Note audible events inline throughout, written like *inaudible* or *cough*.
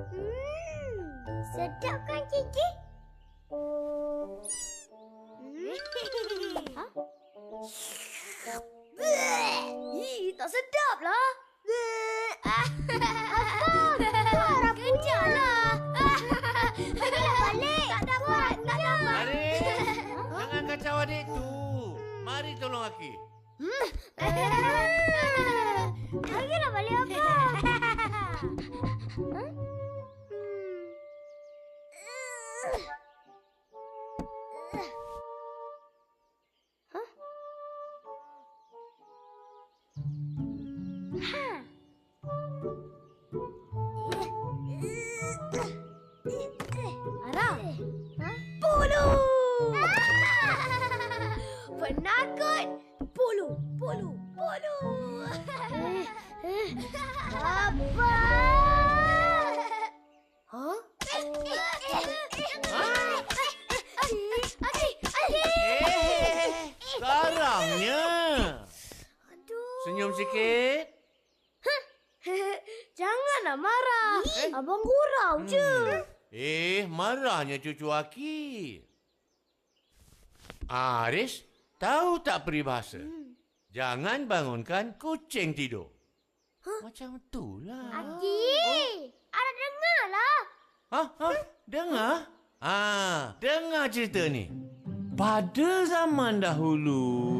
Hmm, sedap kan Kiki? Ha? Ih, tak sedap lah. Apa? Kejarlah. Balik. Tak dapat. Tak dapat. Adik, jangan kacau adik tu. Mari tolong Aki. Lagi nak balik apa? Hmm? *laughs* *laughs* Janganlah marah. Abang gurau je. Eh, marahnya cucu Aki. Aris, tahu tak peribahasa? Jangan bangunkan kucing tidur. Macam itulah. Aki, ada dengar lah. Hah? Hah? Dengar? Ah, dengar cerita ni. Pada zaman dahulu,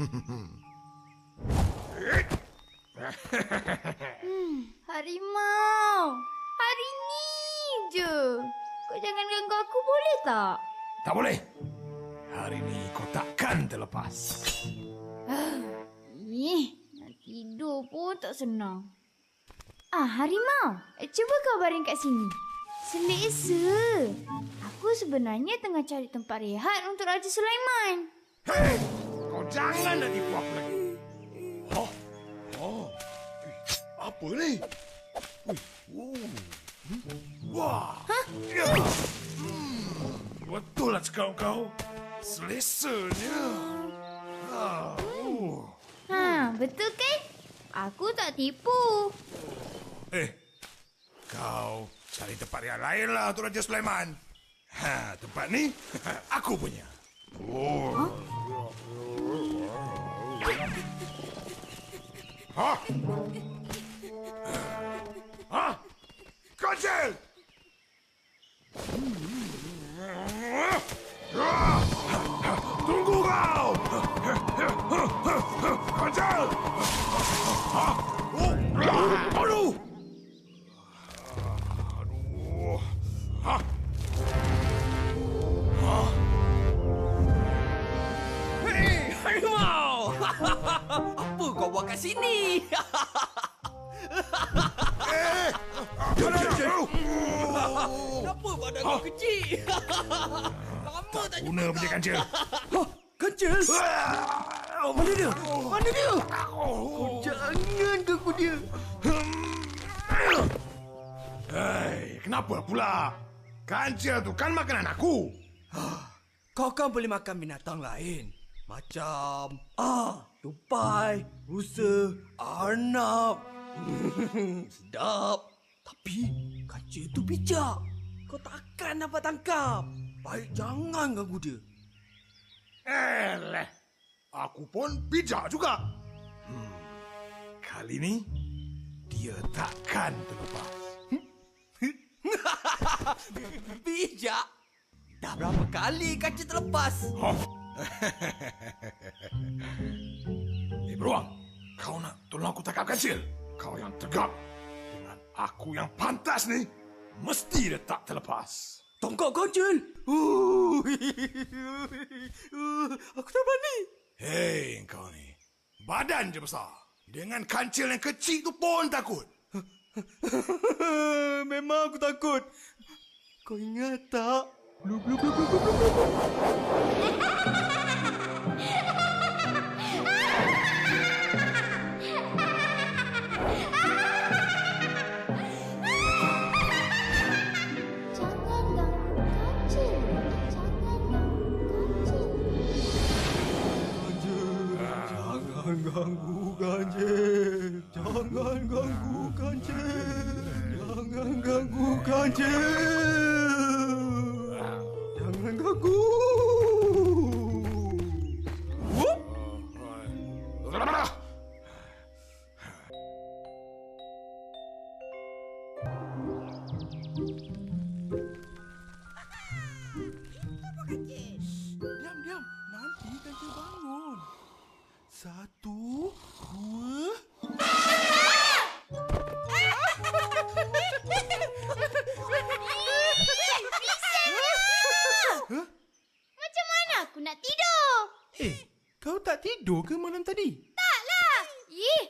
Hmm, Harimau. Hari ni je. Kau jangan ganggu aku boleh tak? Tak boleh Hari ni kau takkan terlepas Ih, nak tidur pun tak senang. Ah, harimau. Eh, Cuba kau baring kat sini. Selesa. Aku sebenarnya tengah cari tempat rehat untuk Raja Sulaiman. Hei jangan nak tipu aku lagi Oh Oh Apa ni oh. Hmm? Wah Ya. Hmm, Betul lah cakap kau Selesanya Ah, oh. Ha, betul kan? Aku tak tipu. Eh, kau cari tempat yang lain lah untuk Raja Sulaiman. Ha, tempat ni *laughs* aku punya. Oh. Ha? Ha? Kancil! Kau jangan ganggu dia. Hei, kenapa pula? Kancil tu kan makanan aku. Kau kan boleh makan binatang lain. Macam ah, tupai, rusa, arnab. *laughs* Sedap. Tapi kancil tu bijak. Kau takkan dapat tangkap. Baik jangan ganggu dia. Eleh, aku pun bijak juga. Hmm, kali ni dia takkan terlepas. *laughs* Bijak. Dah berapa kali kancil terlepas? Oh. *laughs* eh, beruang. Kau nak tolong aku tangkap kancil? Kau yang tegak. Dengan aku yang pantas ni, mesti dia tak terlepas. Tongkak kancil. Uh, *laughs* aku tak berani. Hei, kau ni. Badan je besar. Dengan kancil yang kecil tu pun takut. *laughs* Memang aku takut. Kau ingat tak? Blub, blub, blub, blub, blub, blub. Malam tadi? Taklah. Ih,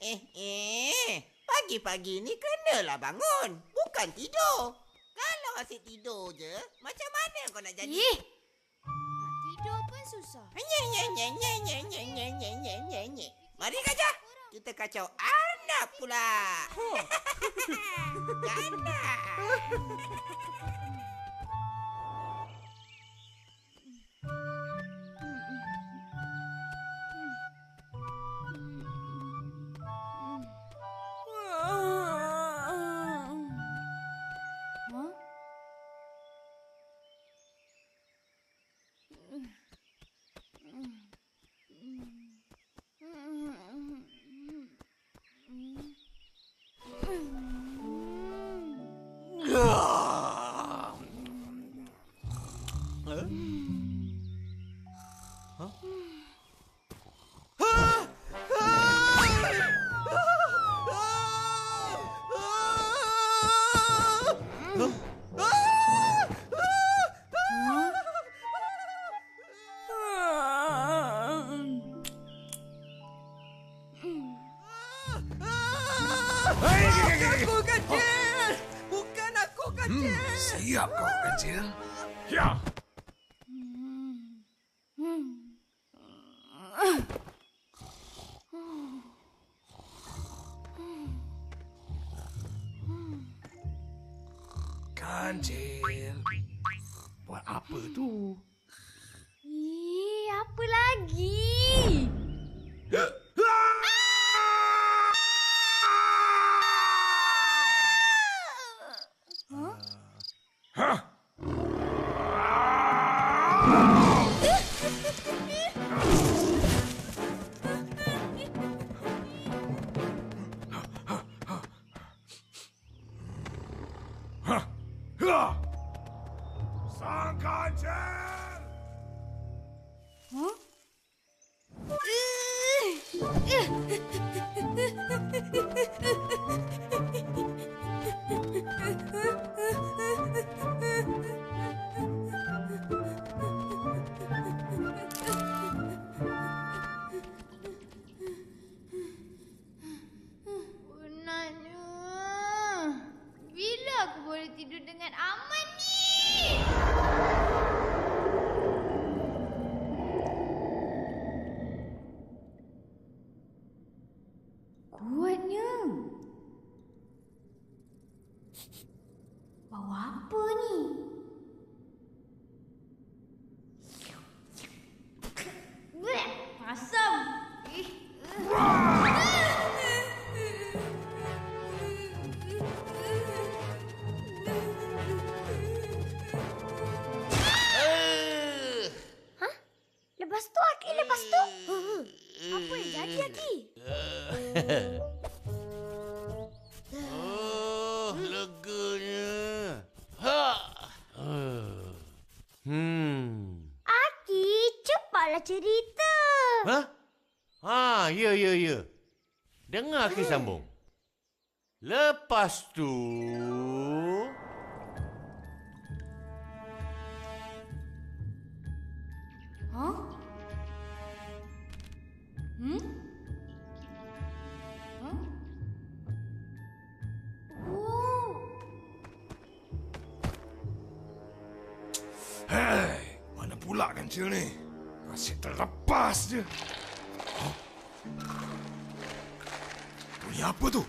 Eh, eh. Pagi-pagi ni kenalah bangun. Bukan tidur. Kalau asyik tidur je, macam mana kau nak jadi? ih. Nak tidur pun susah. Nye, nye, nye, nye, nye, nye, nye, nye, nye, nye, nye. Mari kacau. Kita kacau anak pula. Ganda. *laughs* *laughs* Hmm, siap kau kecil. あっ! tidur dengan aman Lepas tu Aki, lepas tu. Apa yang jadi Aki? Oh, leganya. Ha. Hmm. Aki, cepatlah cerita. Ha? Ha, ya, ya, ya. Dengar aku sambung. Lepas tu... pula kancil ni? Masih terlepas je. Huh? Bunyi apa tu?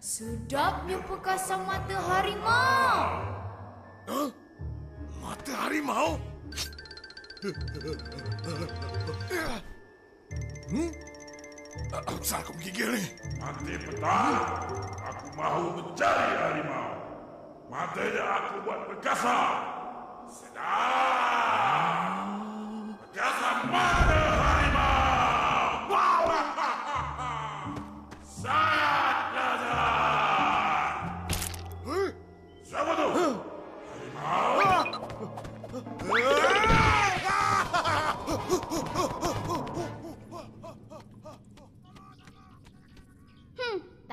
Sedapnya perkasan mata harimau. Huh? Mata harimau? *laughs* Hmm? Asal aku menggigil ni? Nanti petang, aku mahu mencari harimau. Matanya aku buat perkasa. Sedap.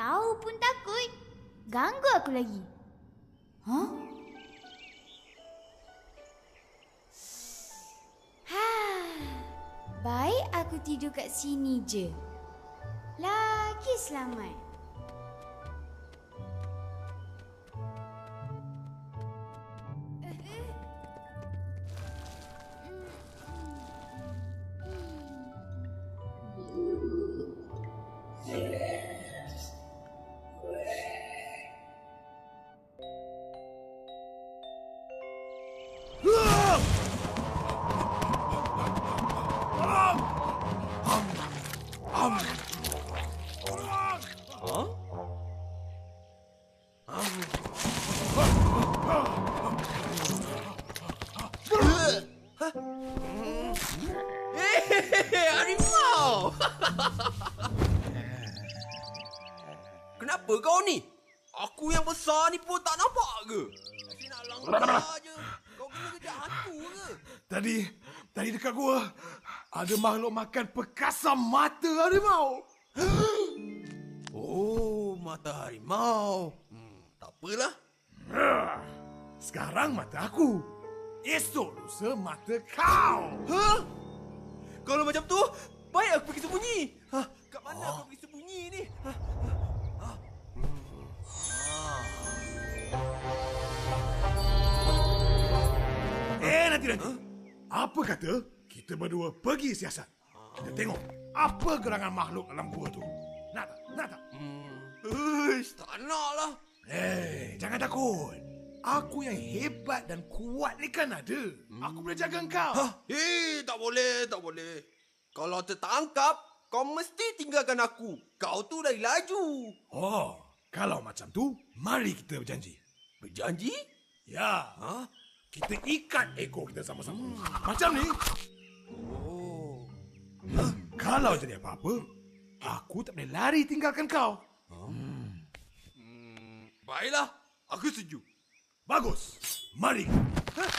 Tahu pun takut. Ganggu aku lagi. Huh? Ha. Baik aku tidur kat sini je. Lagi selamat. Ada makhluk makan perkasa mata harimau. Oh, mata harimau. Hmm, tak apalah. Ah, Sekarang mata aku. Esok lusa mata kau. Ha? Kalau macam tu, baik aku pergi sembunyi. Ha, kat mana aku pergi sembunyi ni? Ha, Eh, nanti-nanti. Apa kata kita berdua pergi siasat? Kita tengok apa gerangan makhluk dalam gua tu. Nak tak? Nak tak? Uish, tak nak lah. Eh, jangan takut. Aku yang hebat dan kuat ni kan ada. Aku boleh jaga engkau. Ha, eh, tak boleh, tak boleh. Kalau tertangkap, kau mesti tinggalkan aku. Kau tu lagi laju. Oh, kalau macam tu, mari kita berjanji. Berjanji? Ya, Ha? kita ikat ekor kita sama-sama. Macam ni. Oh. Kalau jadi apa-apa, aku tak boleh lari tinggalkan kau. Hmm, baiklah, aku setuju. Bagus. Mari. Hei,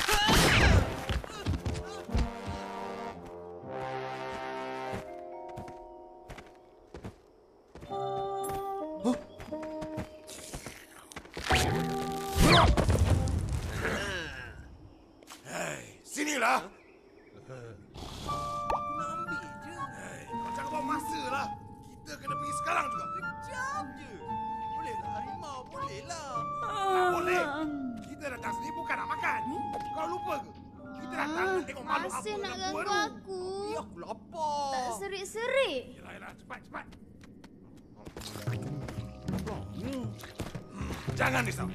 Jangan risau.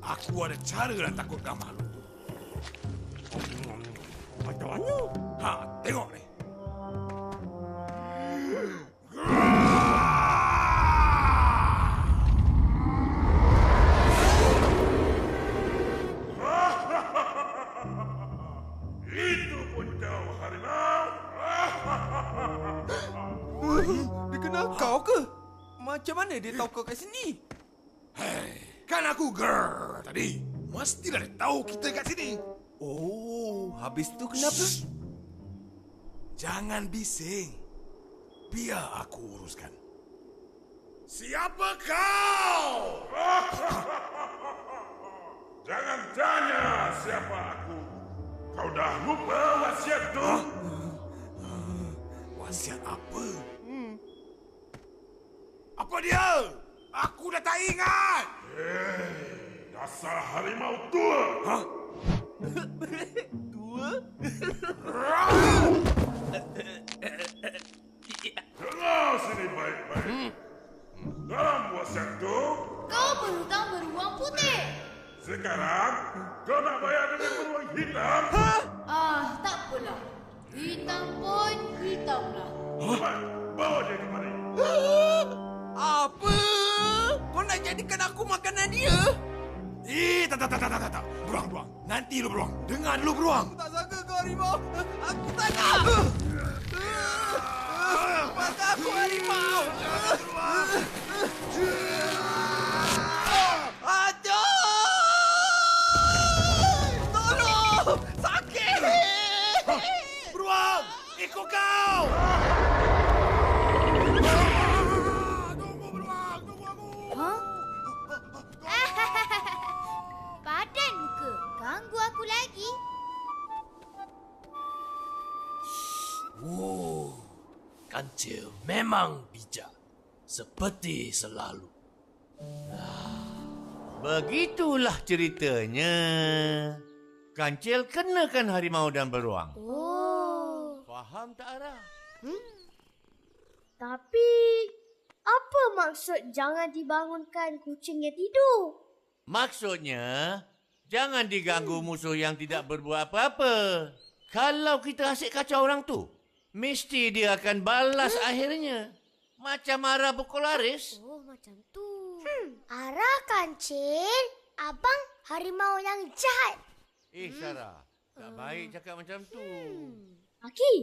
Aku ada cara nak takutkan makhluk. Macam mana? Ha, tengok ni. Itu pun kau, Harimau. Dia kenal kau ke? Macam mana dia tahu kau kat sini? Aku girl tadi. Mestilah dia tahu kita kat sini. Oh, habis tu kenapa? Shh. Jangan bising. Biar aku uruskan. Siapa kau? *laughs* Jangan tanya siapa aku. Kau dah lupa wasiat tu? Wasiat apa? Apa dia? Aku dah tak ingat. Dasar harimau tua. Hah? Dengar sini baik-baik. Dalam wasiat tu, Kau berhutang beruang putih. sekarang kau nak bayar dengan beruang hitam? Ah, tak apalah. Hitam pun hitamlah. Cepat, bawa dia kemari. Jadikan aku makanan dia? Eh, tak, tak, tak, tak, tak, tak. Beruang, beruang. Nanti lu beruang. Dengar dulu beruang. Tak sangka kau harimau. Aku tak nak. Lepaskan aku harimau. Aduh! Tolong! Sakit! Beruang! Ikut kau! Tunggu kancil memang bijak. Seperti selalu. Begitulah ceritanya. Kancil kenakan harimau dan beruang. Oh. Faham tak Ara? Tapi apa maksud jangan dibangunkan kucing yang tidur? Maksudnya, jangan diganggu musuh yang tidak berbuat apa-apa. Kalau kita asyik kacau orang tu, mesti dia akan balas akhirnya. Macam Ara pukul Aris. Oh, macam tu. Hmm. Arah kancil, abang harimau yang jahat. Eh, Sarah. Tak baik cakap macam tu. Aki,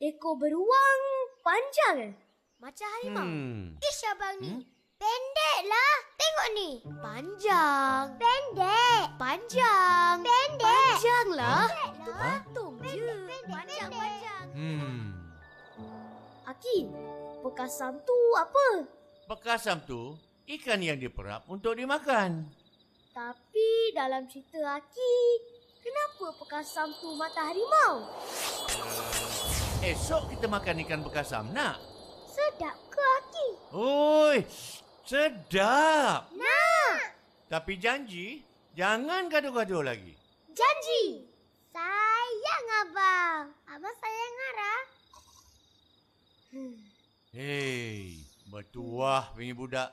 ekor beruang panjang eh? Macam harimau. Hmm. Ish abang ni. Pendek lah. Tengok ni. Panjang. Pendek. Panjang. Pendek. Panjang lah. Itu patung je. Panjang-panjang. Hmm. Aki, bekasam tu apa? Bekasam tu ikan yang diperap untuk dimakan. Tapi dalam cerita Aki, kenapa bekasam tu mata harimau? Esok kita makan ikan bekasam, nak? Sedap ke Aki? Oi, sedap. Nak. Tapi janji, jangan gaduh-gaduh lagi. Janji. Sayang abang. Abang sayang Ara. Hei, bertuah punya budak.